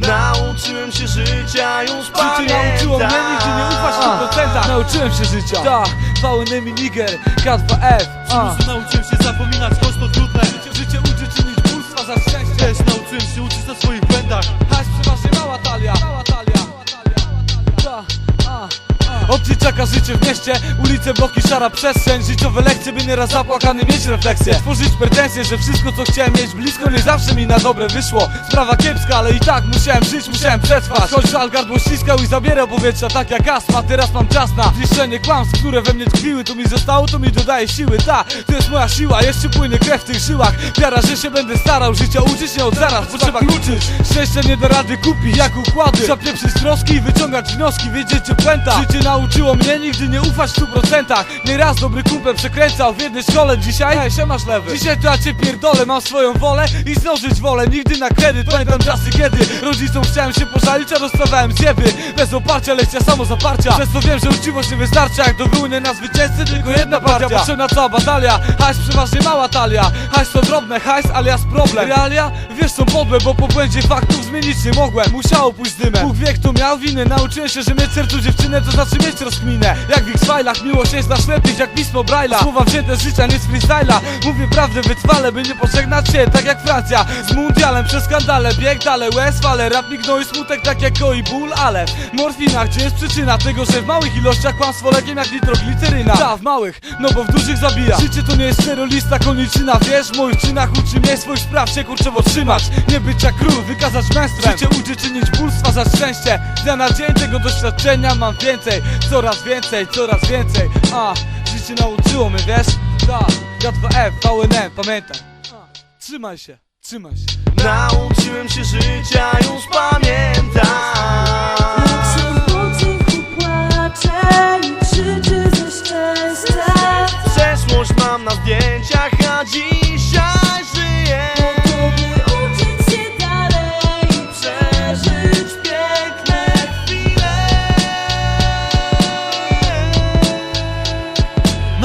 Nauczyłem się życia już Życie nauczyło mnie nigdy nie ufać w 100% Nauczyłem się życia. Tak, pełnymi niger, K2F A. Przymusu nauczyłem się zapominać, choć to trudne. Życie, życie uczy czynić bóstwa za szczęście. Też nauczyłem się uczyć na swoich błędach. Hajs przeważnie mała talia. Mała talia. Ta, dzieciaka życie w mieście, ulice, bloki, szara przestrzeń. Życiowe lekcje, by nieraz zapłakany mieć refleksję Tworzyć pretensje, że wszystko co chciałem mieć blisko Nie zawsze mi na dobre wyszło. Sprawa kiepska, ale i tak musiałem żyć, musiałem przetrwać. Choć żal gardło ściskał i zabierał powietrza tak jak astma Teraz mam czas na zniszczenie kłamstw, które we mnie tkwiły. To mi zostało, to mi dodaje siły, ta To jest moja siła, jeszcze płynie krew w tych żyłach. Wiara, że się będę starał, życia uczyć nie od zaraz. Potrzeba kluczy, szczęścia nie da rady kupić jak układy. Trzeba pieprzyć troski i wyciągać wnioski, wiedzieć czy pęta Życie nauczyło mnie nigdy nie ufać w stu procentach. Nieraz dobry kumpel przekręcał w jednej szkole Dzisiaj, hej, się masz lewy Dzisiaj to ja cię pierdolę, mam swoją wolę i zdążyć wolę. Nigdy na kredyt, pamiętam czasy kiedy Rodzicom chciałem się pożalić, a rozstawałem zjeby. Bez oparcia, lekcja samozaparcia Przez to wiem, że uczciwość nie wystarcza. Jak do wyłnie na zwycięzcy tylko jedna partia. Potrzebna cała batalia, hajs przeważnie mała talia. Hajs to drobne, hajs alias problem. Realia, wiesz są podłe, bo po błędzie faktów zmienić nie mogłem. Musiało pójść z dymem. Bóg wie kto miał winy, nauczyłem się, że mieć sercu dziewczynę to znaczy mieć Jak w X-Filach, miłość jest naszlepić jak pismo Braille'a. Słowa wzięte z życia, nie z freestyla Mówię prawdę wytrwale, by nie pożegnać się Tak jak Francja, z mundialem przez skandale Bieg dalej, łez fale, rap mi smutek tak jak koi ból, ale Morfina, gdzie jest przyczyna tego, że w małych ilościach kłamstwo lekiem jak nitrogliceryna. Da, w małych, no bo w dużych zabija. Życie to nie jest terrorista, koniczyna, wiesz W moich czynach uczy mnie swoich spraw się kurczowo trzymać. Nie być jak król, wykazać męstwem. Życie uczy czynić ból, stwarzać szczęście. Dnia na dzień tego doświadczenia mam więcej Coraz więcej, coraz więcej. A, życie nauczyło mnie, wiesz? Da, J2F, VNM, pamiętaj. A, Trzymaj się, trzymaj się. Nauczyłem się życia już pamiętam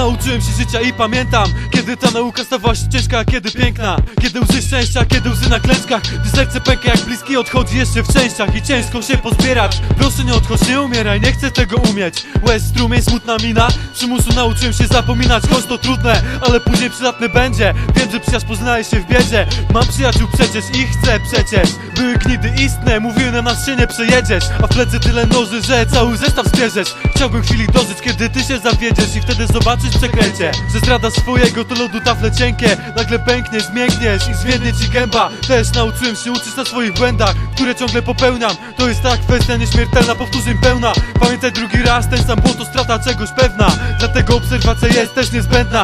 Nauczyłem się życia i pamiętam Kiedy ta nauka stawała się ciężka, kiedy piękna? Kiedy łzy szczęścia, kiedy łzy na klęczkach Gdy serce pęka jak bliski odchodzi jeszcze w częściach I ciężko się pozbierać. Proszę nie odchodź, nie umieraj, nie chcę tego umieć. Łez, strumień, smutna mina. Przymusu nauczyłem się zapominać, choć to trudne Ale później przydatne będzie. Wiem, że przyjaźń poznaje się w biedzie. Mam przyjaciół przecież i chcę przecież Były gnidy istne, mówiły na nas się nie przejedziesz. A w plecy tyle noży, że cały zestaw zbierzesz Chciałbym chwili dożyć, kiedy ty się zawiedziesz I wtedy zobaczysz przekręcie Że zdrada swojego to lodu tafle cienkie Nagle pękniesz, zmiękniesz i zwiednie ci gęba. Też nauczyłem się uczyć na swoich błędach Które ciągle popełniam. To jest ta kwestia nieśmiertelna, powtórzeń pełna. Pamiętaj drugi raz, ten sam błąd to strata czegoś pewna. Dlatego obserwacja jest też niezbędna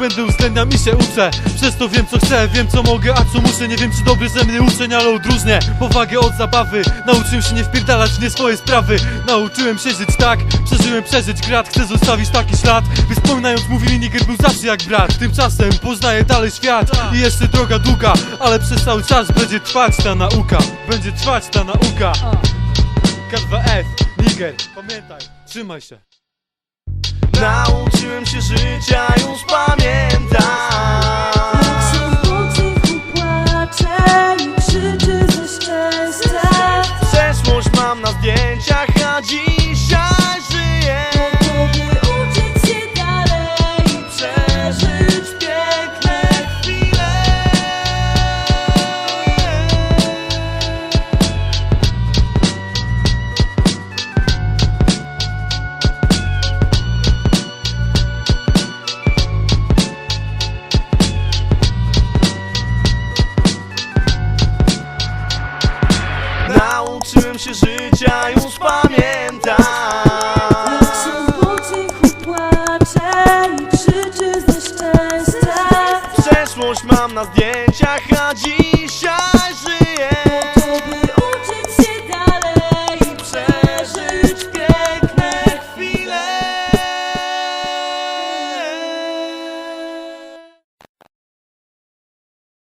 błędy uwzględniam i się uczę Przez to wiem co chcę, wiem co mogę, a co muszę. Nie wiem czy dobrze ze mnie uczeń, ale odróżnię Powagę od zabawy. Nauczyłem się nie wpierdalać w nie swoje sprawy. Nauczyłem się żyć tak, przeżyłem przeżyć grat Chcę zostawić taki ślad wspominając mówili Niger był zawsze jak brat. Tymczasem poznaję dalej świat I jeszcze droga długa Ale przez cały czas będzie trwać ta nauka. Będzie trwać ta nauka. K2F, Niger, pamiętaj, trzymaj się Nauczyłem się życia już pamiętam nauczyłem się życia, już pamiętam Jak się po cichu płacze i krzyczy ze szczęścia. Przeszłość mam na zdjęciach, a dzisiaj żyję.